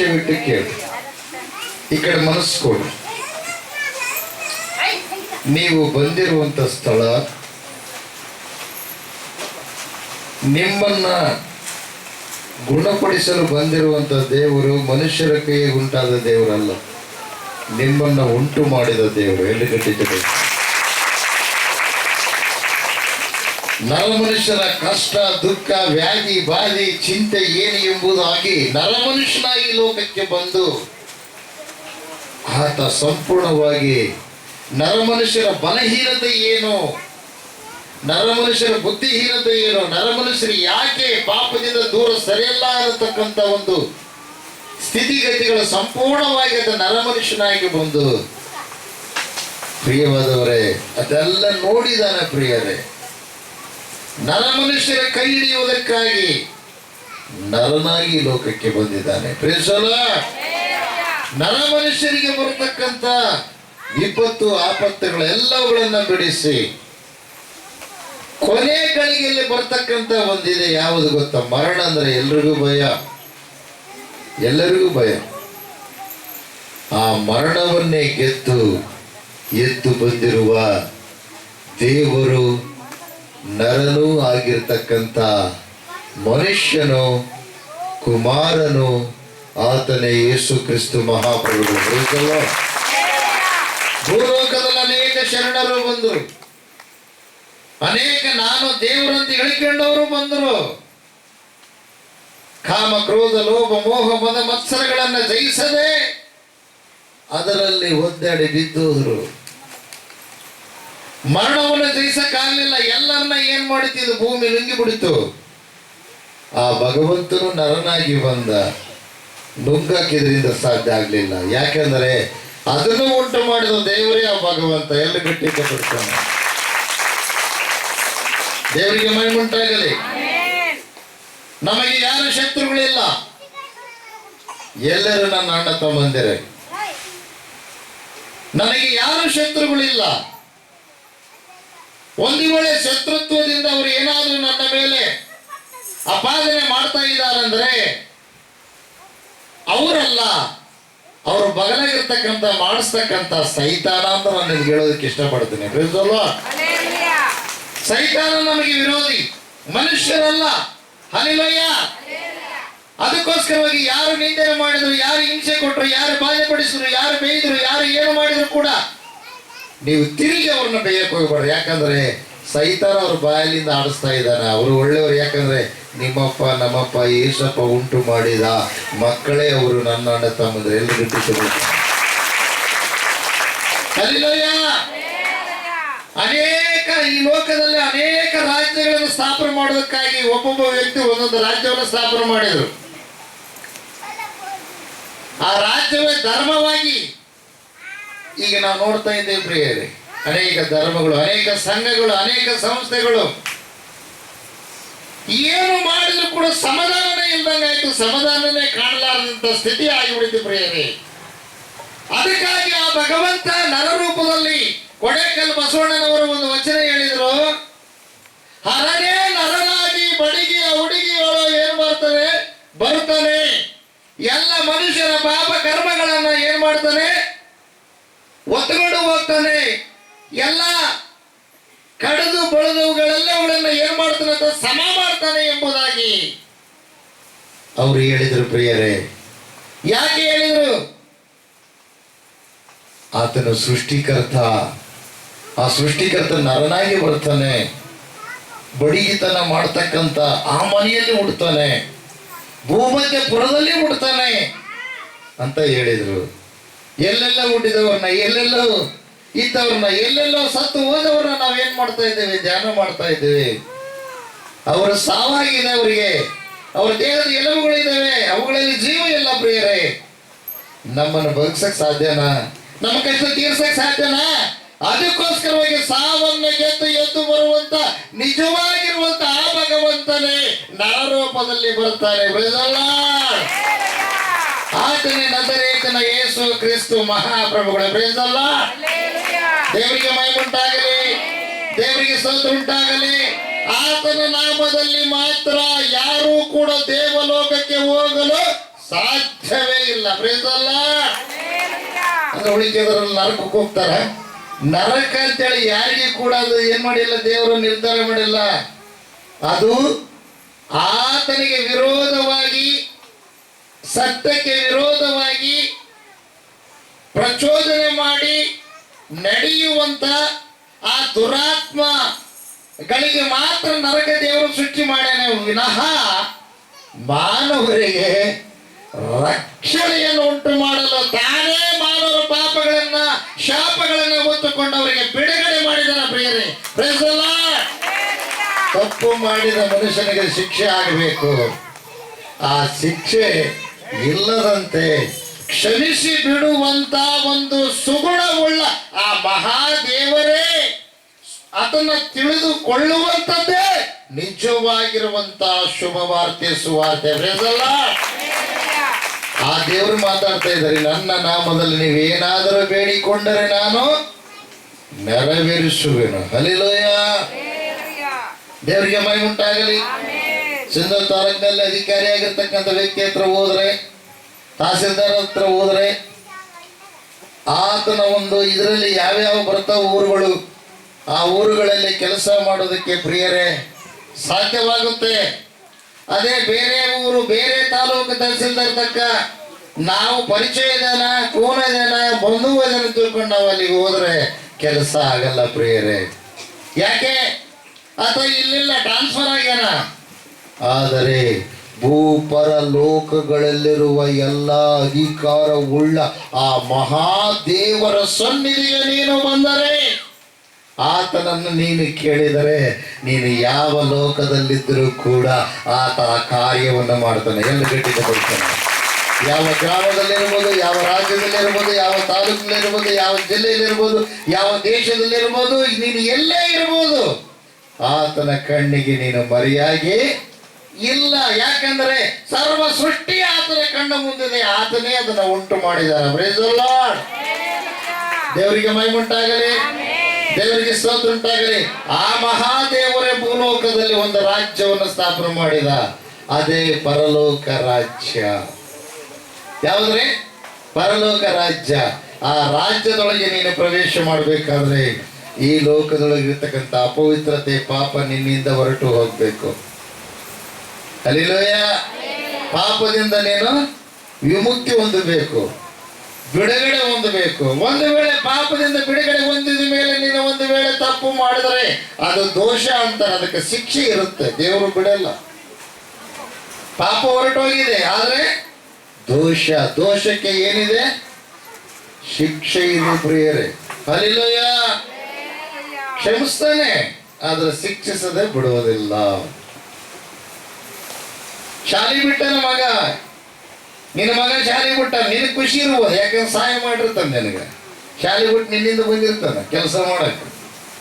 ಬಿಟ್ಟು ಕೇಳಿ ಈ ಕಡೆ ಮನಸ್ಸು ಕೊಡು ನೀವು ಬಂದಿರುವಂತ ಸ್ಥಳ ನಿಮ್ಮನ್ನ ಗುಣಪಡಿಸಲು ಬಂದಿರುವಂತ ದೇವರು ಮನುಷ್ಯರ ಕೈಗೆ ಉಂಟಾದ ದೇವರಲ್ಲ. ನಿಮ್ಮನ್ನ ಉಂಟು ಮಾಡಿದ ದೇವರು. ಎಲ್ಲಿ ಕಟ್ಟಿದ್ದರು ನರಮನುಷ್ಯರ ಕಷ್ಟ, ದುಃಖ, ವ್ಯಾಧಿ, ಬಾಧಿ, ಚಿಂತೆ ಏನು ಎಂಬುದಾಗಿ ನರಮನುಷ್ಯನಾಗಿ ಲೋಕಕ್ಕೆ ಬಂದು ಆತ ಸಂಪೂರ್ಣವಾಗಿ ನರಮನುಷ್ಯರ ಬಲಹೀನತೆ ಏನು? ನರಮನುಷ್ಯರ ಬುದ್ಧಿಹೀನತೆ ಏನು? ನರಮನುಷ್ಯರು ಯಾಕೆ ಪಾಪದಿಂದ ದೂರ ಸರಿಯಲ್ಲ ಅನ್ನತಕ್ಕಂಥ ಒಂದು ಸ್ಥಿತಿಗತಿಗಳು ಸಂಪೂರ್ಣವಾಗಿ ಆತ ನರಮನುಷ್ಯನಾಗಿ ಬಂದು. ಪ್ರಿಯವಾದವರೇ, ಅದೆಲ್ಲ ನೋಡಿದಾನೆ ಪ್ರಿಯರೇ. ನರಮನುಷ್ಯರ ಕೈ ಹಿಡಿಯುವುದಕ್ಕಾಗಿ ನರನಾಗಿ ಲೋಕಕ್ಕೆ ಬಂದಿದ್ದಾನೆ. ಪ್ರೇಸಲ ನರ ಮನುಷ್ಯರಿಗೆ ಬರತಕ್ಕಂತ ವಿಪತ್ತು ಆಪತ್ತುಗಳೆಲ್ಲವುಗಳನ್ನ ಬಿಡಿಸಿ ಕೊನೆ ಗಳಿಗೆಯಲ್ಲಿ ಬರ್ತಕ್ಕಂತ ಒಂದಿದೆ. ಯಾವುದು ಗೊತ್ತಾ? ಮರಣ ಅಂದ್ರೆ ಎಲ್ರಿಗೂ ಭಯ. ಎಲ್ಲರಿಗೂ ಭಯ. ಆ ಮರಣವನ್ನೇ ಗೆದ್ದು ಎದ್ದು ಬಂದಿರುವ ದೇವರು ನರನೂ ಆಗಿರ್ತಕ್ಕಂಥ ಮನುಷ್ಯನು, ಕುಮಾರನು ಆತನೇ ಯೇಸು ಕ್ರಿಸ್ತು ಮಹಾಪ್ರಭು ಭೂಲೋಕದಲ್ಲಿ ಅನೇಕ ಶರಣರು ಬಂದರು. ಅನೇಕ ನಾನು ದೇವರಂತ ಹೇಳಿಕೊಂಡವರು ಬಂದರು. ಕಾಮ, ಕ್ರೋಧ, ಲೋಭ, ಮೋಹ, ಮದ, ಮತ್ಸರಗಳನ್ನು ಜಯಿಸದೆ ಅದರಲ್ಲಿ ಒದ್ದಾಡಿ ಬಿದ್ದೋದ್ರು. ಮರಣವನ್ನು ಜಯಿಸಕ್ಕಾಗಲಿಲ್ಲ. ಎಲ್ಲರನ್ನ ಏನ್ ಮಾಡಿತಿದ್ದು ಭೂಮಿ ನುಂಗಿ ಬಿಡಿತು. ಆ ಭಗವಂತನು ನರನಾಗಿ ಬಂದ. ನುಗ್ಗಾಕಿದ್ರಿಂದ ಸಾಧ್ಯ ಆಗ್ಲಿಲ್ಲ. ಯಾಕೆಂದರೆ ಅದನ್ನು ಉಂಟು ಮಾಡಿದ ದೇವರೇ ಆ ಭಗವಂತ. ಎಲ್ಲ ಗಟ್ಟಿಗೆ ಬಿಡ್ತಾನೆ ದೇವರಿಗೆ ಮೈಮುಂಟಾಗಲಿ ನಮಗೆ ಯಾರು ಶತ್ರುಗಳಿಲ್ಲ? ಎಲ್ಲರೂ ನನ್ನ ಅಣ್ಣ ತಮ್ಮಂದಿರೇ. ನನಗೆ ಯಾರು ಶತ್ರುಗಳಿಲ್ಲ? ಒಂದು ವೇಳೆ ಶತ್ರುತ್ವದಿಂದ ಅವರು ಏನಾದರೂ ನನ್ನ ಮೇಲೆ ಅಪಾದನೆ ಮಾಡ್ತಾ ಇದ್ದಾರಂದ್ರೆ ಅವರಲ್ಲ ಅವರು ಬಗಲಾಗಿರ್ತಕ್ಕಂಥ ಮಾಡಿಸ್ತಕ್ಕಂಥ ಸೈತಾನ ಅಂತ ನಾನು ನಿಮ್ಗೆ ಹೇಳೋದಕ್ಕೆ ಇಷ್ಟಪಡ್ತೀನಿ. ಸೈತಾನ ನಮಗೆ ವಿರೋಧಿ ಮನುಷ್ಯರಲ್ಲ. ಹನಿಮಯ್ಯ ಅದಕ್ಕೋಸ್ಕರವಾಗಿ ಯಾರು ನಿಂದನೆ ಮಾಡಿದ್ರು ಯಾರು ಹಿಂಸೆ ಕೊಟ್ಟರು ಯಾರು ಬಾಧೆಪಡಿಸಿದ್ರು ಯಾರು ಬೇಯಿದ್ರು ಯಾರು ಏನು ಮಾಡಿದ್ರು ಕೂಡ ನೀವು ತಿರುಗಿ ಅವ್ರನ್ನ ಬೇಯಕ್ಕೆ ಹೋಗ್ಬಾರ್ದು. ಯಾಕಂದ್ರೆ ಸೈತಾನ ಅವ್ರ ಬಾಯಲ್ಲಿಂದ ಆಡಿಸ್ತಾ ಇದ್ದಾನೆ. ಅವರು ಒಳ್ಳೆಯವರು. ಯಾಕಂದ್ರೆ ನಿಮ್ಮಪ್ಪ, ನಮ್ಮಪ್ಪ ಏಸಪ್ಪ ಉಂಟು ಮಾಡಿದ ಮಕ್ಕಳೇ ಅವರು ನನ್ನ ಅಣ್ಣ ತಮ್ಮಂದ್ರೆ. ಎಲ್ಲಿ ಬಿಟ್ಟಿರ್ಬೇಕು ಅನೇಕ ಈ ಲೋಕದಲ್ಲಿ ಅನೇಕ ರಾಜ್ಯಗಳನ್ನು ಸ್ಥಾಪನೆ ಮಾಡೋದಕ್ಕಾಗಿ ಒಬ್ಬೊಬ್ಬ ವ್ಯಕ್ತಿ ಒಂದೊಂದು ರಾಜ್ಯವನ್ನು ಸ್ಥಾಪನೆ ಮಾಡಿದರು. ಆ ರಾಜ್ಯವೇ ಧರ್ಮವಾಗಿ ಈಗ ನಾವು ನೋಡ್ತಾ ಇದ್ದೇವೆ ಪ್ರಿಯರೇ, ಅನೇಕ ಧರ್ಮಗಳು, ಅನೇಕ ಸಂಘಗಳು, ಅನೇಕ ಸಂಸ್ಥೆಗಳು. ಏನು ಮಾಡಿದ್ರು ಕೂಡ ಸಮಾಧಾನನೇ ಇಲ್ದಂಗಾಯ್ತು ಸಮಾಧಾನನೇ ಕಾಣಲಾರದಂತ ಸ್ಥಿತಿ ಆಗಿಬಿಡಿತು ಪ್ರಿಯರೇ. ಅದಕ್ಕಾಗಿ ಆ ಭಗವಂತ ನರರೂಪದಲ್ಲಿ ಕೊಡೇಕಲ್ ಬಸವಣ್ಣನವರು ಒಂದು ವಚನ ಹೇಳಿದ್ರು. ಹರನೇ ನರನಾಗಿ ಬಡಿಗೆಯ ಆ ಹುಡುಗಿಯೊಳು ಏನ್ ಬರ್ತದೆ ಬರುತ್ತಾನೆ. ಎಲ್ಲ ಮನುಷ್ಯರ ಪಾಪ ಕರ್ಮಗಳನ್ನ ಏನ್ ಮಾಡ್ತಾನೆ? ಒತ್ತುಕೊಂಡು ಹೋಗ್ತಾನೆ. ಎಲ್ಲ ಕಡಿದು ಬಳದವುಗಳೆಲ್ಲವುಗಳನ್ನ ಏನ್ ಮಾಡ್ತಾನೆ ಅಂತ ಸಮ ಮಾಡ್ತಾನೆ ಎಂಬುದಾಗಿ ಅವರು ಹೇಳಿದ್ರು ಪ್ರಿಯರೇ. ಯಾಕೆ ಹೇಳಿದ್ರು? ಆತನು ಸೃಷ್ಟಿಕರ್ತ. ಆ ಸೃಷ್ಟಿಕರ್ತ ನರನಾಗಿ ಬರ್ತಾನೆ ಬಡಿಗಿತನ ಮಾಡ್ತಕ್ಕಂಥ ಆ ಮನೆಯಲ್ಲಿ ಹುಡ್ತಾನೆ ಭೂಮಧ್ಯ ಪುರದಲ್ಲಿ ಹುಡ್ತಾನೆ ಅಂತ ಹೇಳಿದ್ರು. ಎಲ್ಲೆಲ್ಲ ಹುಟ್ಟಿದವ್ರನ್ನ ಎಲ್ಲೆಲ್ಲೋ ಇದ್ದವ್ರನ್ನ, ಎಲ್ಲೆಲ್ಲೋ ಸತ್ತು ಹೋದವ್ರನ್ನ ನಾವೇನ್ ಮಾಡ್ತಾ ಇದ್ದೇವೆ? ಧ್ಯಾನ ಮಾಡ್ತಾ ಇದ್ದೇವೆ. ಅವರ ಸಾವಾಗಿದೆ ಅವರಿಗೆ. ಅವರ ದೇಹದ ಎಲುಬುಗಳಿದ್ದಾವೆ ಅವುಗಳಲ್ಲಿ ಜೀವ ಎಲ್ಲ ಪ್ರಿಯರೇ. ನಮ್ಮನ್ನು ಬದುಕ್ಸಕ್ ಸಾಧ್ಯನಾ? ನಮ್ಮ ಕಷ್ಟ ತೀರ್ಸಕ್ ಸಾಧ್ಯನಾ? ಅದಕ್ಕೋಸ್ಕರವಾಗಿ ಸಾವನ್ನ ಗೆದ್ದು ಎದ್ದು ಬರುವಂತ, ನಿಜವಾಗಿರುವಂತ ಆ ಭಗವಂತನೇ ನಾರೂಪದಲ್ಲಿ ಬರ್ತಾನೆ ಬೆಳೆದಲ್ಲ. ಆತನೇ ನಜರೇತನ ಯೇಸು ಕ್ರಿಸ್ತು ಮಹಾಪ್ರಭುಗಳ. ಪ್ರೇಸಲ್ಲ ದೇವರಿಗೆ ಮೈ ದೇವರಿಗೆ ಮೈಮುಂಟಾಗಲಿ ದೇವರಿಗೆ ಸ್ತೋತ್ರ ಉಂಟಾಗಲಿ ಆತನ ನಾಮದಲ್ಲಿ ಮಾತ್ರ ಯಾರೂ ಕೂಡ ದೇವಲೋಕಕ್ಕೆ ಹೋಗಲು ಸಾಧ್ಯವೇ ಇಲ್ಲ. ಪ್ರೇಸಲ್ಲ ಅಂದ್ರೆ ಉಳಿಕೆದರಲ್ಲಿ ನರಕಕ್ಕೆ ಹೋಗ್ತಾರೆ. ನರಕ ಅಂತೇಳಿ ಯಾರಿಗೆ ಕೂಡ ಅದು ಏನ್ ಮಾಡಿಲ್ಲ ದೇವರು ನಿರ್ಧಾರ ಮಾಡಿಲ್ಲ. ಅದು ಆತನಿಗೆ ವಿರೋಧವಾಗಿ ಸತ್ಯಕ್ಕೆ ವಿರೋಧವಾಗಿ ಪ್ರಚೋದನೆ ಮಾಡಿ ನಡೆಯುವಂತ ಆ ದುರಾತ್ಮಗಳಿಗೆ ಮಾತ್ರ ನರಕ ದೇವರು ಸೃಷ್ಟಿ ಮಾಡ್ಯಾನೆ ವಿನಃ ಮಾನವರಿಗೆ ರಕ್ಷಣೆಯನ್ನು ಉಂಟು ಮಾಡಲು ತಾನೇ ಮಾನವರ ಪಾಪಗಳನ್ನ, ಶಾಪಗಳನ್ನ ಹೊತ್ತುಕೊಂಡವರಿಗೆ ಬಿಡುಗಡೆ ಮಾಡಿದನ ಪ್ರಿಯರೇ. ತಪ್ಪು ಮಾಡಿದ ಮನುಷ್ಯನಿಗೆ ಶಿಕ್ಷೆ ಆಗಬೇಕು. ಆ ಶಿಕ್ಷೆ ಇಲ್ಲದಂತೆ ಕ್ಷಮಿಸಿ ಬಿಡುವಂತ ಒಂದು ಸುಗುಣವುಳ್ಳ ಆ ಮಹಾದೇವರೇ ಅದನ್ನ ತಿಳಿದುಕೊಳ್ಳುವಂಥದ್ದೇ ನಿಜವಾಗಿರುವಂತ ಶುಭ ವಾರ್ತೆ ಸುವಾರ್ತೆ ಆ ದೇವರು ಮಾತಾಡ್ತಾ ಇದ್ದಾರೆ ನನ್ನ ನಾಮದಲ್ಲಿ ನೀವೇನಾದರೂ ಬೇಡಿಕೊಂಡರೆ ನಾನು ನೆರವೇರಿಸುವೆನು. ಹಲಿಲೋಯ ದೇವರಿಗೆ ಮೈ ಉಂಟಾಗಲಿ. ಸಿಂಧು ತಾಲೂಕಿನಲ್ಲಿ ಅಧಿಕಾರಿಯಾಗಿರ್ತಕ್ಕಂಥ ವ್ಯಕ್ತಿ ಹತ್ರ ಹೋದ್ರೆ, ತಹಸೀಲ್ದಾರ್ ಹತ್ರ ಹೋದ್ರೆ, ಆತನ ಒಂದು ಇದರಲ್ಲಿ ಯಾವ್ಯಾವ ಬರ್ತಾವ ಊರುಗಳು, ಆ ಊರುಗಳಲ್ಲಿ ಕೆಲಸ ಮಾಡೋದಕ್ಕೆ ಪ್ರಿಯರೇ, ಸಾಧ್ಯವಾಗುತ್ತೆ. ಅದೇ ಬೇರೆ ಊರು, ಬೇರೆ ತಾಲೂಕು ತಹಸೀಲ್ದಾರ್ ತಕ್ಕ ನಾವು ಪರಿಚಯದನ ಕೋನದನ ಬಂಧು ಇದನ್ನು ತಿಳ್ಕೊಂಡು ನಾವು ಅಲ್ಲಿಗೆ ಹೋದ್ರೆ ಕೆಲಸ ಆಗಲ್ಲ ಪ್ರಿಯರೇ. ಯಾಕೆ? ಅಥವಾ ಇಲ್ಲಿಲ್ಲ ಟ್ರಾನ್ಸ್ಫರ್ ಆಗ್ಯಾನ. ಆದರೆ ಭೂಪರ ಲೋಕಗಳಲ್ಲಿರುವ ಎಲ್ಲ ಅಧಿಕಾರವುಳ್ಳ ಆ ಮಹಾದೇವರ ಸನ್ನಿಧಿಗೆ ನೀನು ಬಂದರೆ, ಆತನನ್ನು ನೀನು ಕೇಳಿದರೆ ನೀನು ಯಾವ ಲೋಕದಲ್ಲಿದ್ದರೂ ಕೂಡ ಆತ ಆ ಕಾರ್ಯವನ್ನು ಮಾಡ್ತಾನೆ. ಎಲ್ಲ ಗಟ್ಟಿಗೆ ಬರ್ತಾನೆ ಯಾವ ಗ್ರಾಮದಲ್ಲಿರ್ಬೋದು, ಯಾವ ರಾಜ್ಯದಲ್ಲಿರ್ಬೋದು, ಯಾವ ತಾಲೂಕಿನಲ್ಲಿರ್ಬೋದು, ಯಾವ ಜಿಲ್ಲೆಯಲ್ಲಿರ್ಬೋದು, ಯಾವ ದೇಶದಲ್ಲಿರ್ಬೋದು, ನೀನು ಎಲ್ಲೇ ಇರ್ಬೋದು. ಆತನ ಕಣ್ಣಿಗೆ ನೀನು ಮರಿಯಾಗಿ ಇಲ್ಲ ಯಾಕಂದ್ರೆ ಸರ್ವ ಸೃಷ್ಟಿ ಆತನ ಕಂಡು ಮುಂದಿದೆ ಆತನೇ ಅದನ್ನ ಉಂಟು ಮಾಡಿದ್ದಾರೆ. ದೇವರಿಗೆ ಮೈ ಉಂಟಾಗಲಿ. ದೇವರಿಗೆ ಮೈಮುಂಟಾಗಲಿ ದೇವರಿಗೆ ಸ್ತೋತ್ರ ಉಂಟಾಗಲಿ. ಆ ಮಹಾದೇವರೇ ಭೂಲೋಕದಲ್ಲಿ ಒಂದು ರಾಜ್ಯವನ್ನು ಸ್ಥಾಪನೆ ಮಾಡಿದ. ಅದೇ ಪರಲೋಕ ರಾಜ್ಯ. ಯಾವುದ್ರೆ? ಪರಲೋಕ ರಾಜ್ಯ. ಆ ರಾಜ್ಯದೊಳಗೆ ನೀನು ಪ್ರವೇಶ ಮಾಡಬೇಕಾದ್ರೆ ಈ ಲೋಕದೊಳಗೆ ಇರ್ತಕ್ಕಂಥ ಅಪವಿತ್ರತೆ ಪಾಪ ನಿನ್ನಿಂದ ಹೊರಟು ಹೋಗ್ಬೇಕು. ಅಲ್ಲಿಲೋಯ ಪಾಪದಿಂದ ನೀನು ವಿಮುಕ್ತಿ ಹೊಂದಬೇಕು. ಬಿಡುಗಡೆ ಹೊಂದಬೇಕು. ಒಂದು ವೇಳೆ ಪಾಪದಿಂದ ಬಿಡುಗಡೆ ಹೊಂದಿದ ಮೇಲೆ ನೀನು ಒಂದು ವೇಳೆ ತಪ್ಪು ಮಾಡಿದರೆ ಅದು ದೋಷ ಅಂತ ಅದಕ್ಕೆ ಶಿಕ್ಷೆ ಇರುತ್ತೆ. ದೇವರು ಬಿಡಲ್ಲ. ಪಾಪ ಹೊರಟೋಗಿದೆ. ಆದರೆ ದೋಷ ದೋಷಕ್ಕೆ ಏನಿದೆ? ಶಿಕ್ಷೆ ಇದೆ ಪ್ರಿಯರೇ. ಅಲ್ಲಿಲ್ಲಯ್ಯ ಕ್ಷಮಿಸ್ತಾನೆ. ಆದ್ರೆ ಶಿಕ್ಷಿಸದೆ ಬಿಡುವುದಿಲ್ಲ. ಶಾಲೆ ಬಿಟ್ಟನ ಮಗ. ನಿನ್ನ ಮಗ ಶಾಲೆ ಬಿಟ್ಟ, ನಿನಗೆ ಖುಷಿ ಇರ್ಬೋದು. ಯಾಕಂದ್ರೆ ಸಹಾಯ ಮಾಡಿರ್ತಾನೆ ನಿನಗೆ. ಶಾಲೆ ಬಿಟ್ಟು ನಿನ್ನಿಂದ ಬಂದಿರ್ತಾನೆ, ಕೆಲಸ ಮಾಡಕ್ಕೆ.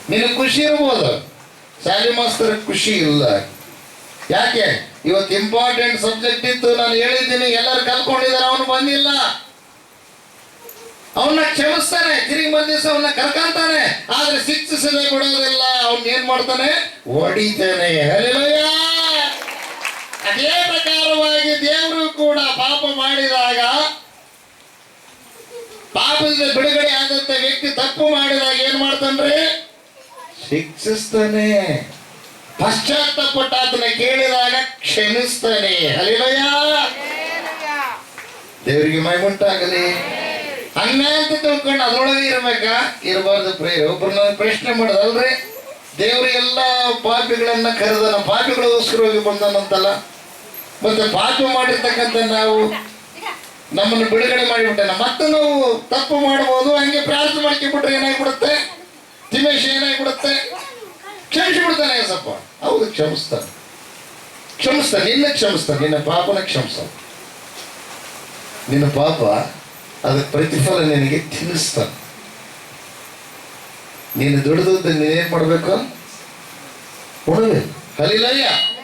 ನಿನಗೆ ಖುಷಿ ಇರ್ಬೋದು. ಶಾಲೆ ಮಾಸ್ತರ ಖುಷಿ ಇಲ್ಲ. ಯಾಕೆ? ಇವತ್ತು ಇಂಪಾರ್ಟೆಂಟ್ ಸಬ್ಜೆಕ್ಟ್ ಇತ್ತು, ನಾನು ಹೇಳಿದ್ದೀನಿ, ಎಲ್ಲರೂ ಕಲ್ಕೊಂಡಿದ್ದಾರೆ ಅವನು ಬಂದಿಲ್ಲ. ಅವನ್ನ ಕ್ಷಮಿಸ್ತಾನೆ. ತಿರುಗಿ ಬಂದಿಸ ಅವನ್ನ ಕರ್ಕಂತಾನೆ. ಆದ್ರೆ ಶಿಕ್ಷಿಸದೆ ಬಿಡೋದಿಲ್ಲ. ಅವನ್ ಏನ್ ಮಾಡ್ತಾನೆ? ಹೊಡಿತಾನೆ. ಹಲ್ಲೆಲೂಯಾ. ಅದೇ ಪ್ರಕಾರವಾಗಿ ದೇವರು ಕೂಡ ಪಾಪ ಮಾಡಿದಾಗ, ಪಾಪದಿಂದ ಬಿಡುಗಡೆ ಆದಂತ ವ್ಯಕ್ತಿ ತಪ್ಪು ಮಾಡಿದಾಗ ಏನ್ ಮಾಡ್ತಾನ್ರಿ? ಶಿಕ್ಷಿಸ್ತಾನೆ. ಪಶ್ಚಾತ್ತಪಟ್ಟ ಆತನ ಕೇಳಿದಾಗ ಕ್ಷಮಿಸ್ತಾನೆ. ಹಲಿಲಯ ದೇವರಿಗೆ ಮೈ ಉಂಟಾಗಲಿ ಅಂತ ತಿಳ್ಕೊಂಡು ಅದ್ರೊಳಗೆ ಇರ್ಬೇಕಾ? ಇರಬಾರ್ದು ಪ್ರೇ ಒಬ್ರನ್ನ ಪ್ರಶ್ನೆ ಮಾಡೋದಲ್ರಿ? ದೇವ್ರು ಎಲ್ಲ ಪಾಪಿಗಳನ್ನ ಕರೆದನ ಪಾಪಿಗಳಿಗೋಸ್ಕರವಾಗಿ ಬಂದನಂತಲ್ಲ. ಮತ್ತೆ ಪಾಪ ಮಾಡಿರ್ತಕ್ಕಂಥ ನಾವು ನಮ್ಮನ್ನು ಬಿಡುಗಡೆ ಮಾಡಿಬಿಟ್ಟನ. ಮತ್ತೆ ನಾವು ತಪ್ಪು ಮಾಡಬಹುದು ಹಂಗೆ ಪ್ರಾರ್ಥನೆ ಮಾಡ್ಕೊಂಡ್ಬಿಟ್ರೆ ಏನಾಗ್ಬಿಡುತ್ತೆ? ತಿಮೇಶ್ ಏನಾಗ್ಬಿಡುತ್ತೆ? ಕ್ಷಮಿಸಿ ಬಿಡ್ತಾನೆ ಸ್ವಲ್ಪ ಹೌದು ಕ್ಷಮಿಸ್ತಾನೆ. ಕ್ಷಮಿಸ್ತಾನೆ ನಿನ್ನ ಕ್ಷಮಿಸ್ತಾನೆ ನಿನ್ನ ಪಾಪನ ಕ್ಷಮಿಸ್ತಾನೆ. ನಿನ್ನ ಪಾಪ ಅದಕ್ಕೆ ಪ್ರತಿಫಲ ನಿನಗೆ ತಿನ್ನಿಸ್ತಾನೆ ನೀನು ದುಡಿದು ನೀನೇನ್ ಮಾಡ್ಬೇಕು? ಉಣಬೇಕು. ಹಲಿಲಯ್ಯ.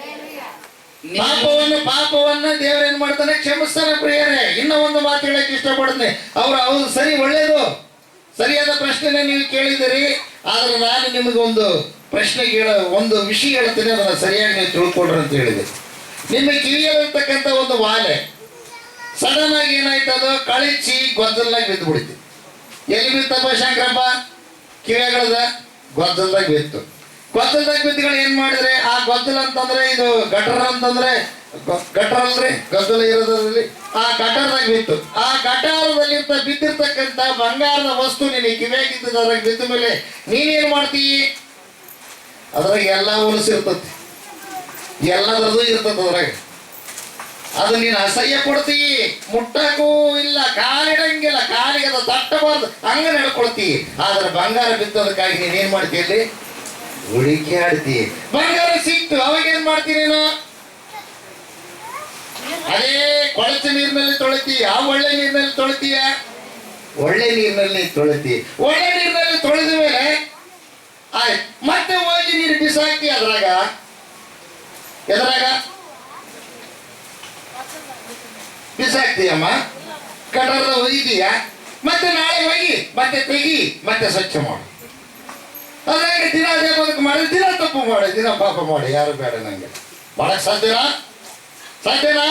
ಪಾಪವನ್ನು ಪಾಪವನ್ನ ದೇವರೇನ್ ಮಾಡ್ತಾನೆ? ಕ್ಷಮಿಸ್ತಾನೆ ಪ್ರಿಯರೇ. ಇನ್ನ ಒಂದು ಮಾತು ಹೇಳಕ್ ಇಷ್ಟಪಡ್ತೀನಿ. ಅವ್ರು, ಹೌದು, ಸರಿ, ಒಳ್ಳೇದು. ಸರಿಯಾದ ಪ್ರಶ್ನೆನೇ ನೀವು ಕೇಳಿದಿರಿ ಆದ್ರೆ ನಾನು ನಿಮಗೆ ಒಂದು ಪ್ರಶ್ನೆ ಕೇಳ, ಒಂದು ವಿಷಯ ಹೇಳ್ತೀನಿ, ಅದನ್ನ ಸರಿಯಾಗಿ ನೀವು ತಿಳ್ಕೊಡ್ರಿ ಅಂತ ಹೇಳಿದೆ. ನಿಮ್ಮ ಕಿವಿಯಲ್ಲಿರ್ತಕ್ಕಂಥ ಒಂದು ವಾಲೆ ಸಡನ್ ಆಗಿ ಏನಾಯ್ತು ಅದು? ಕಳಿಸಿ ಗೊಜ್ಜಲ್ನಾಗ ಬಿದ್ದು ಬಿಡ್ತಿ ಎಲ್ಲಿ ಬಿತ್ತಪ್ಪ ಶಂಕರಪ್ಪ? ಕಿವಿಗಳದ ಗೊಜ್ಜಲ್ದಾಗ ಬಿತ್ತು. ಗೊಜ್ಜಲ್ದಾಗ ಬಿದ್ದಿಗಳು ಏನ್ ಮಾಡಿದ್ರೆ? ಆ ಗೊದ್ದಲ ಅಂತಂದ್ರೆ ಇದು ಗಟರ ಅಂತಂದ್ರೆ ಗಟರ ಅಲ್ರಿ ಗದ್ದಲ ಇರೋದ್ರಲ್ಲಿ ಆ ಗಟಾರದಾಗ ಬಿತ್ತು. ಆ ಗಟಾರದಲ್ಲಿ ಬಿದ್ದಿರ್ತಕ್ಕಂಥ ಬಂಗಾರದ ವಸ್ತು ನಿನಗೆ ಕಿವಿಯಾಗಿದ್ದು ಅದ್ರಾಗ ಬಿದ್ದ ಮೇಲೆ ನೀನೇನ್ ಮಾಡ್ತೀ? ಅದ್ರಾಗ ಎಲ್ಲ ಉಳಿಸಿರ್ತತಿ ಎಲ್ಲದರದು ಇರ್ತದೆ ಅದ್ರಾಗ. ಅದು ನೀನು ಅಸಹ್ಯ ಕೊಡ್ತೀ ಮುಟ್ಟಕ್ಕೂ ಇಲ್ಲ, ಕಾಲಿಡಂಗಿಲ್ಲ, ಕಾಲಿಗೆ ಅದು ತಟ್ಟಬಾರ್ದು. ಹಂಗ ನಡ್ಕೊಳ್ತೀ. ಆದ್ರೆ ಬಂಗಾರ ಬಿತ್ತೋದಕ್ಕಾಗಿ ನೀನ್ ಏನ್ ಮಾಡ್ತಿ ಅಲ್ಲಿ? ಹುಡುಕಿ ಆಡ್ತಿ. ಬಂಗಾರ ಸಿಕ್ತು ಅವಾಗ ಏನ್ ಮಾಡ್ತೀನಿ ಅದೇ ಕೊಳಚೆ ನೀರಿನಲ್ಲಿ ತೊಳಿತಿ ಆ ಒಳ್ಳೆ ನೀರಿನಲ್ಲಿ ತೊಳಿತೀಯ? ಒಳ್ಳೆ ನೀರಿನಲ್ಲಿ ತೊಳಿತಿ. ಒಳ್ಳೆ ನೀರಿನಲ್ಲಿ ತೊಳೆದ ಮೇಲೆ ಆಯ್ತು. ಮತ್ತೆ ಹೋಗಿ ನೀರು ಬಿಸಾಕಿ ಅದ್ರಾಗ? ಎದ್ರಾಗ? ಬಿಸಾಕ್ತೀಯಮ್ಮ? ಕಟರ್ದ ಒಯ್ದೀಯ? ಮತ್ತೆ ನಾಳೆ ಹೋಗಿ ಮತ್ತೆ ತೆಗಿ ಮತ್ತೆ ಸ್ವಚ್ಛ ಮಾಡು. ಅದ್ರಾಗ ದಿನ ಅದೇ ಬದುಕು ಮಾಡಿ ದಿನ ತಪ್ಪು ಮಾಡಿ, ದಿನ ಪಾಪ ಮಾಡಿ, ಯಾರು ಬೇಡ ನಂಗೆ. ಮಾಡಕ್ಕೆ ಸಾಧ್ಯನಾ? ಸಾಧ್ಯನಾ?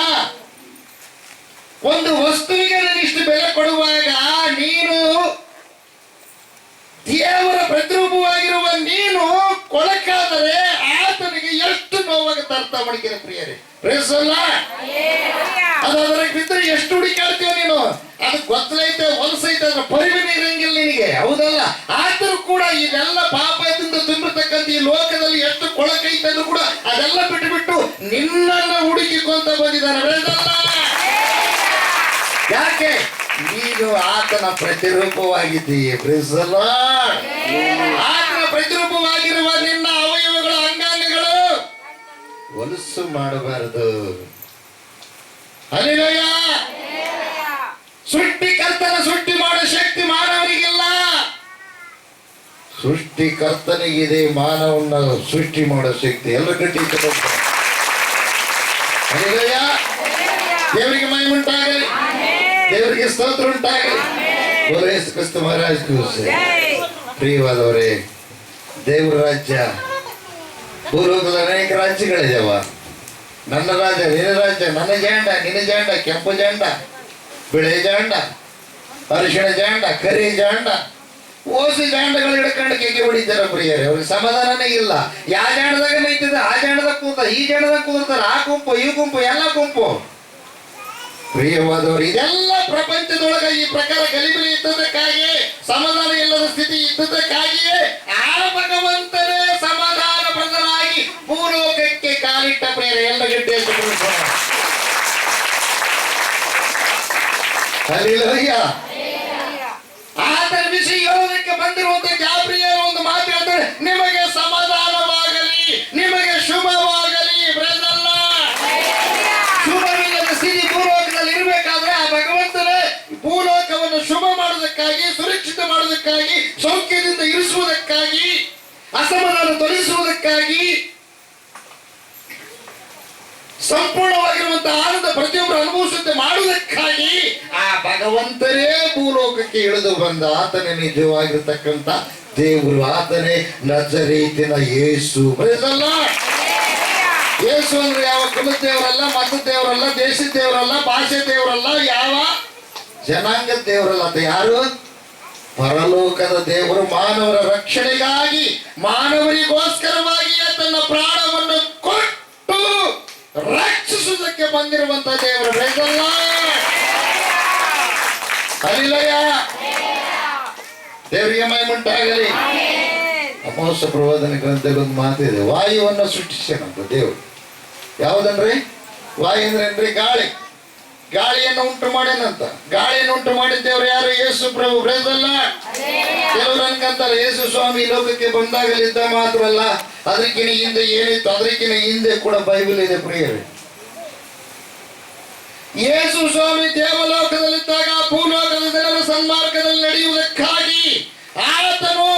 ಒಂದು ವಸ್ತುವಿಗೆ ನಾನು ಇಷ್ಟು ಬೆಲೆ ಕೊಡುವಾಗ ನೀನು ದೇವರ ಪ್ರತಿರೂಪವಾಗಿರುವ ನೀನು ಕೊಳಕಾದರೆ ಆತನಿಗೆ ಎಷ್ಟು ನೋವಾಗುತ್ತೆ ಅರ್ಥ ಮಾಡ್ಕಿರ ಪ್ರಿಯರೇ. ಪ್ರೇಸಲ್ಲ ಅದು ಅದ್ರಾಗ ಬಿದ್ದರೆ ಎಷ್ಟು ಹುಡುಕಾಡ್ತೀವ ನೀನು? ಅದು ಗೊತ್ತಲೈತೆ ಹೊಲಸೈತೆ ಅದ್ರ ಪರಿವಿನ ಇರಂಗಿಲ್ಲ ನಿನಗೆ. ಹೌದಲ್ಲ? ಆದರೂ ಕೂಡ ಇದೆಲ್ಲ ಪಾಪದಿಂದ ತುಂಬಿರ್ತಕ್ಕಂಥ ಈ ಲೋಕದಲ್ಲಿ ಎಷ್ಟು ಕೊಳಕೈತೆ ಅಂದ್ರೂ ಕೂಡ ಅದೆಲ್ಲ ಬಿಟ್ಟುಬಿಟ್ಟು ಬಿಟ್ಟು ನಿನ್ನನ್ನ ಹುಡುಕಿಕೊಂತ ಬಂದಿದ್ದಾನೆ. ಬೇಡಲ್ಲ ಯಾಕೆ? ನೀನು ಆತನ ಪ್ರತಿರೂಪವಾಗಿದ್ದೀಯ. ಪ್ರಿಸಲ್ಲ ಆತನ ಪ್ರತಿರೂಪವಾಗಿರುವ ಹೊಲಸು ಮಾಡಬಾರದು. ಸೃಷ್ಟಿಕರ್ತನ ಸೃಷ್ಟಿ ಮಾಡೋ ಶಕ್ತಿ ಮಾನವನಿಗಿಲ್ಲ. ಸೃಷ್ಟಿಕರ್ತನಿಗಿದೆ ಮಾನವನ ಸೃಷ್ಟಿ ಮಾಡೋ ಶಕ್ತಿ. ಎಲ್ಲ ಗಟ್ಟಿ ಅಲ್ಲಿಲಯ್ಯ ದೇವರಿಗೆ ಮೈ ಉಂಟಾಗಲಿ. ದೇವರಿಗೆ ಸ್ತೋತ್ರ ಉಂಟಾಗಲಿ. ಕ್ರಿಸ್ತ ಮಹಾರಾಜ್ ಪ್ರಿಯವಾದವರೇ ದೇವರ ರಾಜ್ಯ ಭೂಲೋಕದ ಅನೇಕ ರಾಜ್ಯಗಳಿದಾವ ನನ್ನ ರಾಜ್ಯ, ನಿನ್ನ ರಾಜ್ಯ, ನನ್ನ ಜಾಂಡ, ನಿನ್ನ ಜಾಂಡ, ಕೆಂಪು ಜಾಂಡ, ಬಿಳಿ ಜಾಂಡ, ಅರಿಶಿಣ ಜಾಂಡ, ಕರಿ ಜಾಂಡ, ಓಸಿ ಜಾಂಡಗಳು ಹಿಡ್ಕೊಂಡು ಕೆಗೆ ಹೊಡಿತಾರೆ ಪ್ರಿಯರೇ. ಅವ್ರಿಗೆ ಸಮಾಧಾನನೇ ಇಲ್ಲ. ಯಾ ಜಾಂಡದಾಗ ನೈತಿದ, ಆ ಜಾಂಡದಾಗ ಕೂತ ಈ ಜಾಂಡದಾಗ ಕೂತಾರೆ ಆ ಗುಂಪು, ಈ ಗುಂಪು, ಎಲ್ಲ ಗುಂಪು. ಪ್ರಿಯವಾದವರು, ಇದೆಲ್ಲ ಪ್ರಪಂಚದೊಳಗ ಈ ಪ್ರಕಾರ ಗಲಿಬಿಲಿ ಇದ್ದದಕ್ಕಾಗಿ ಸಮಾಧಾನ ಇಲ್ಲದ ಸ್ಥಿತಿ ಇದ್ದದಕ್ಕಾಗಿಯೇ ಆ ಭಗವಂತನೇ ಸಮಾಧಾನ ಪ್ರದನಾಗಿ ಭೂಲೋಕಕ್ಕೆ ಕಾಲಿಟ್ಟ ಪ್ರೇರ ಎಲ್ಲ ಗಡ್ಡೆ ಅಲ್ಲಿಲ್ಲಯ್ಯ ಆತನ ವಿಷಯ ಯೋಗಕ್ಕೆ ಬಂದಿರುವಂತ ಜಾಬ್ರಿಯರ ಒಂದು ಮಾತು ಹೇಳ್ತಾರೆ ನಿಮಗೆ ಸಮಾಧಾನವಾಗಲಿ ನಿಮಗೆ ಶುಭವಾಗಲಿ ಶುಭವಿಲ್ಲದ ಸಿರಿ ಭೂಲೋಕದಲ್ಲಿ ಇರಬೇಕಾದ್ರೆ ಆ ಭಗವಂತನೇ ಭೂಲೋಕವನ್ನು ಶುಭ ಮಾಡುವುದಕ್ಕಾಗಿ ಸುರಕ್ಷಿತ ಮಾಡುವುದಕ್ಕಾಗಿ ಸೌಖ್ಯದಿಂದ ಇರಿಸುವುದಕ್ಕಾಗಿ ಅಸಮಾಧಾನ ತೊಲಗಿಸುವುದಕ್ಕಾಗಿ ಸಂಪೂರ್ಣವಾಗಿರುವಂತಹ ಆನಂದ ಪ್ರತಿಯೊಬ್ಬರು ಅನುಭವಿಸುತ್ತೆ ಮಾಡುವುದಕ್ಕಾಗಿ ಆ ಭಗವಂತನೇ ಭೂಲೋಕಕ್ಕೆ ಇಳಿದು ಬಂದ ಆತನೇ ನಿಜವಾಗಿರ್ತಕ್ಕಂಥ ದೇವರು, ಆತನೇ ನಜರೀತಿನ ಯೇಸು Lord. ಯೇಸು ಅಂದ್ರೆ ಯಾವ ಕುಲ ದೇವರಲ್ಲ ಮತ ದೇವರಲ್ಲ ದೇಶ ದೇವರಲ್ಲ ಭಾಷೆ ದೇವರಲ್ಲ ಯಾವ ಜನಾಂಗ ದೇವರಲ್ಲ ಅಂತ ಯಾರು ಪರಲೋಕದ ದೇವರು ಮಾನವರ ರಕ್ಷಣೆಗಾಗಿ ಮಾನವರಿಗೋಸ್ಕರವಾಗಿ ತನ್ನ ಪ್ರಾಣವನ್ನು ಕೊಟ್ಟು ರಕ್ಷಿಸುವುದಕ್ಕೆ ಬಂದಿರುವಂತ ದೇವರು. ಬೇಕಲ್ಲ ಅಲ್ಲಿಲ್ಲಯ್ಯ ದೇವರಿಗೆ ಮೈಮುಂಟಾಗಲಿ ಅಮೋಸ ಪ್ರಬೋಧನ ಗ್ರಂಥದಲ್ಲಿ ಒಂದು ಮಾತಿದೆ ವಾಯುವನ್ನು ಸೃಷ್ಟಿಸ್ಯಾನಂತ ದೇವರು. ಯಾವುದನ್ರಿ ವಾಯು ಅಂದ್ರೆ ಏನ್ರಿ ಗಾಳಿ. ಗಾಳಿಯನ್ನು ಉಂಟು ಮಾಡೇನಂತ ಗಾಳಿಯನ್ನು ಉಂಟು ಮಾಡಿದ್ದೇವ್ರು ಯಾರು? ಯೇಸು ಪ್ರಭು. ಬ್ರೇದಲ್ಲ ಕೆಲವರು ಅನ್ಕಂತಾರೆ ಯೇಸು ಸ್ವಾಮಿ ಲೋಕಕ್ಕೆ ಬಂದಾಗಲಿದ್ದ ಮಾತ್ರವಲ್ಲ ಅದಕ್ಕಿನ ಹಿಂದೆ ಏನಿತ್ತು ಅದಕ್ಕಿನ ಹಿಂದೆ ಕೂಡ ಬೈಬಲ್ ಇದೆ ಪ್ರಿಯರೇ. ಯೇಸು ಸ್ವಾಮಿ ದೇವಲೋಕದಲ್ಲಿದ್ದಾಗ ಭೂಲೋಕದ ಜನರ ಸನ್ಮಾರ್ಗದಲ್ಲಿ ನಡೆಯುವುದಕ್ಕಾಗಿ ಆತನು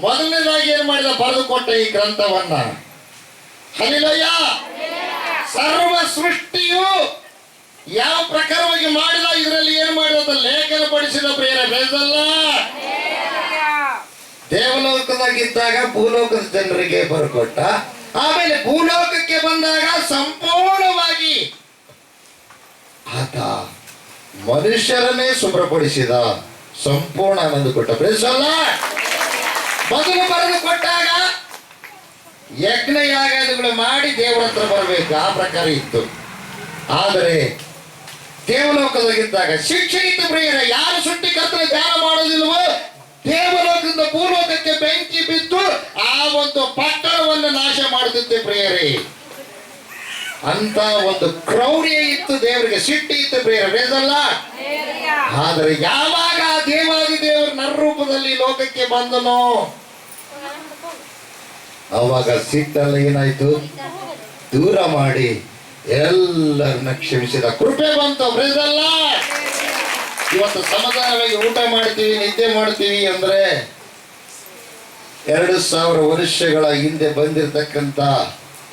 ಮೊದಲನೇದಾಗಿ ಏನ್ ಮಾಡಿದ? ಬರೆದುಕೊಟ್ಟ ಈ ಗ್ರಂಥವನ್ನ. ಹಲಿಲಯ್ಯ ಸರ್ವ ಸೃಷ್ಟಿಯು ಯಾವ ಪ್ರಕಾರವಾಗಿ ಮಾಡಿದ, ಇದರಲ್ಲಿ ಏನ್ ಮಾಡಿದ ಲೇಖನ ಪಡಿಸಿದ ಬೇರೆ ಬೇಸಲ್ಲ ದೇವಲೋಕದಾಗಿದ್ದಾಗ ಭೂಲೋಕದ ಜನರಿಗೆ ಬರ್ಕೊಟ್ಟ ಆಮೇಲೆ ಭೂಲೋಕಕ್ಕೆ ಬಂದಾಗ ಸಂಪೂರ್ಣವಾಗಿ ಆತ ಮನುಷ್ಯರನ್ನೇ ಶುಭ್ರಪಡಿಸಿದ ಸಂಪೂರ್ಣ ಆನಂದ ಕೊಟ್ಟ ಪ್ರೇಸಲ್ಲ ಮೊದಲು ಬರೆದು ಕೊಟ್ಟಾಗ ಯಜ್ಞ ಯಾಗಾದಿಗಳು ಮಾಡಿ ದೇವರ ಹತ್ರ ಬರಬೇಕು, ಆ ಪ್ರಕಾರ ಇತ್ತು. ಆದರೆ ದೇವಲೋಕದಾಗಿದ್ದಾಗ ಶಿಕ್ಷೆ ಇತ್ತು ಪ್ರಿಯರ, ಯಾರು ಸುಟ್ಟಿ ಕರ್ತನ ಧ್ಯಾನ ಮಾಡೋದಿಲ್ವೋ ದೇವಲೋಕದಿಂದ ಪೂರ್ವಕಕ್ಕೆ ಬೆಂಕಿ ಬಿದ್ದು ಆ ಒಂದು ಪಟ್ಟಣವನ್ನು ನಾಶ ಮಾಡುತ್ತಿದ್ದೆ ಪ್ರಿಯರೇ. ಅಂತ ಒಂದು ಕ್ರೌರ್ಯ ಇತ್ತು, ದೇವರಿಗೆ ಸಿಟ್ಟಿ ಇತ್ತು ಬೇರೆ ಬೇಸಲ್ಲ. ಆದರೆ ಯಾವಾಗ ಆ ದೇವಾದಿ ದೇವರು ನರ್ರೂಪದಲ್ಲಿ ಲೋಕಕ್ಕೆ ಬಂದನು, ಅವಾಗ ಸಿಟ್ಟಲ್ಲಿ ಏನಾಯ್ತು? ದೂರ ಮಾಡಿ ಎಲ್ಲರನ್ನ ಕ್ಷಮಿಸಿದ. ಕೃಪೆ ಬಂತು ಬ್ರೇಸಲ್ಲ ಇವತ್ತು ಸಮಾಧಾನವಾಗಿ ಊಟ ಮಾಡ್ತೀವಿ, ನಿದ್ದೆ ಮಾಡ್ತೀವಿ ಅಂದ್ರೆ ಎರಡು ಸಾವಿರ ವರ್ಷಗಳ ಹಿಂದೆ ಬಂದಿರತಕ್ಕಂತ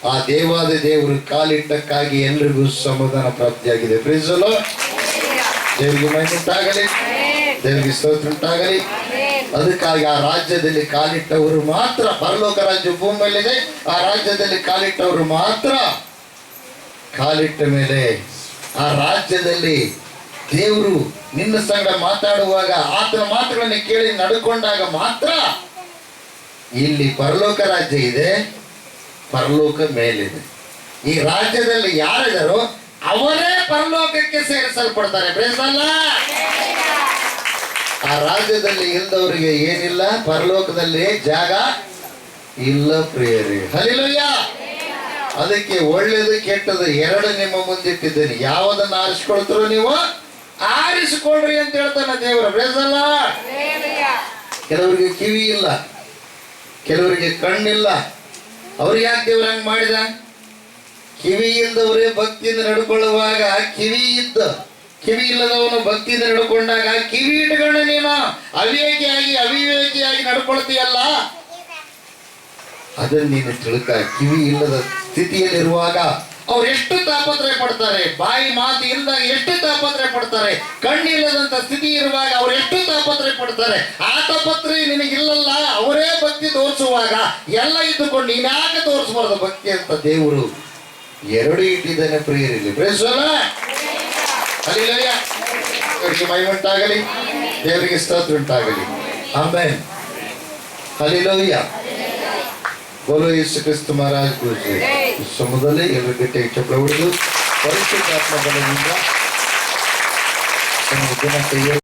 ಆ ದೇವಾದ ದೇವರು ಕಾಲಿಟ್ಟಕ್ಕಾಗಿ ಎಲ್ರಿಗೂ ಸಮಾಧಾನ ಪ್ರಾಪ್ತಿಯಾಗಿದೆ. ಪ್ರೀಸಲು ದೇವರಿಗೆ ಮೈನುಂಟಾಗಲಿ ದೇವರಿಗೆ ಸ್ತೋತ್ರ ಉಂಟಾಗಲಿ ಅದಕ್ಕಾಗಿ ಆ ರಾಜ್ಯದಲ್ಲಿ ಕಾಲಿಟ್ಟವರು ಮಾತ್ರ ಪರಲೋಕ ರಾಜ್ಯ ಭೂಮಿಯಲ್ಲಿದೆ. ಆ ರಾಜ್ಯದಲ್ಲಿ ಕಾಲಿಟ್ಟವರು ಮಾತ್ರ ಕಾಲಿಟ್ಟ ಮೇಲೆ ಆ ರಾಜ್ಯದಲ್ಲಿ ದೇವರು ನಿನ್ನ ಸಂಗ ಮಾತಾಡುವಾಗ ಆತನ ಮಾತುಗಳನ್ನು ಕೇಳಿ ನಡ್ಕೊಂಡಾಗ ಮಾತ್ರ ಇಲ್ಲಿ ಪರಲೋಕ ರಾಜ್ಯ ಇದೆ. ಪರಲೋಕ ಮೇಲಿದೆ. ಈ ರಾಜ್ಯದಲ್ಲಿ ಯಾರಿದಾರೋ ಅವರೇ ಪರಲೋಕಕ್ಕೆ ಸೇರಿಸಲ್ಪಡ್ತಾರೆ. ಬೇಸಲ್ಲ? ಆ ರಾಜ್ಯದಲ್ಲಿ ಇಲ್ದವರಿಗೆ ಏನಿಲ್ಲ ಪರಲೋಕದಲ್ಲಿ ಜಾಗ ಇಲ್ಲ ಪ್ರಿಯರಿ. ಹಲಿಲಯ್ಯ ಅದಕ್ಕೆ ಒಳ್ಳೇದು ಕೆಟ್ಟದು ಎರಡು ನಿಮ್ಮ ಮುಂದಿಟ್ಟಿದ್ದೇನೆ. ಯಾವುದನ್ನು ಆರಿಸ್ಕೊಳ್ತಾರೋ ನೀವು ಆರಿಸಿಕೊಳ್ರಿ ಅಂತ ಹೇಳ್ತಾನೆ ದೇವರು. ಬೇಸಲ್ಲ? ಕೆಲವರಿಗೆ ಕಿವಿ ಇಲ್ಲ ಕೆಲವರಿಗೆ ಕಣ್ಣಿಲ್ಲ ಅವ್ರು ಯಾಕೆ ದೇವ್ರ ಹಂಗೆ ಮಾಡಿದ? ಕಿವಿ ಇಲ್ಲದವರೇ ಭಕ್ತಿಯಿಂದ ನಡ್ಕೊಳ್ಳುವಾಗ ಕಿವಿ ಇದ್ದ. ಕಿವಿ ಇಲ್ಲದವನು ಭಕ್ತಿಯಿಂದ ನಡ್ಕೊಂಡಾಗ ಕಿವಿ ಇಟ್ಕೊಂಡು ನೀನು. ಅವಿವೇಕಿಯಾಗಿ ಅವಿವೇಕಿಯಾಗಿ ನಡ್ಕೊಳ್ತೀಯಲ್ಲ? ಅದನ್ನ ನೀನು ತಿಳ್ಕ. ಕಿವಿ ಇಲ್ಲದ ಸ್ಥಿತಿಯಲ್ಲಿರುವಾಗ ಅವ್ರು ಎಷ್ಟು ತಾಪತ್ರಯ ಪಡ್ತಾರೆ? ಬಾಯಿ ಮಾತು ಇಲ್ಲದಾಗ ಎಷ್ಟು ತಾಪತ್ರಯ ಪಡ್ತಾರೆ? ಕಣ್ಣಿಲ್ಲದಂತ ಸ್ಥಿತಿ ಇರುವಾಗ ಅವ್ರು ಎಷ್ಟು ತಾಪತ್ರಯ ಪಡ್ತಾರೆ? ಆ ತಾಪತ್ರಯ ನಿನಗಿಲ್ಲಲ್ಲ, ಅವರೇ ಭಕ್ತಿ ತೋರಿಸುವಾಗ ಎಲ್ಲ ಇದ್ದುಕೊಂಡು ನೀನ್ಯಾಕೆ ತೋರಿಸಬಾರ್ದು ಭಕ್ತಿ ಅಂತ ದೇವರು? ಎರಡು ಇಟ್ಟಿದ್ದಾನೆ ಪ್ರಿಯರಿಗೆ ಪ್ರೇಸಲ್ಲ ದೇವರಿಗೆ ಮೈಮುಂಟಾಗಲಿ ದೇವರಿಗೆ ಸ್ತೋತ್ರ ಉಂಟಾಗಲಿ. ಆಮೇಲೆ ಅಲ್ಲಿಲ್ಲಯ್ಯ. ಬೋಲೋ ಯೇಸು ಕ್ರಿಸ್ತು ಮಹಾರಾಜ್ ಗುರುಜಿ. ಈ ಎರಡು ಗಂಟೆ ಚಪ್ಪಳ ಹೊಡೆದು ಪರಿಶುದ್ಧಾತ್ಮ ಬಲದಿಂದ ತಮ್ಮ ದಿನ ಕೈಯಲ್ಲಿ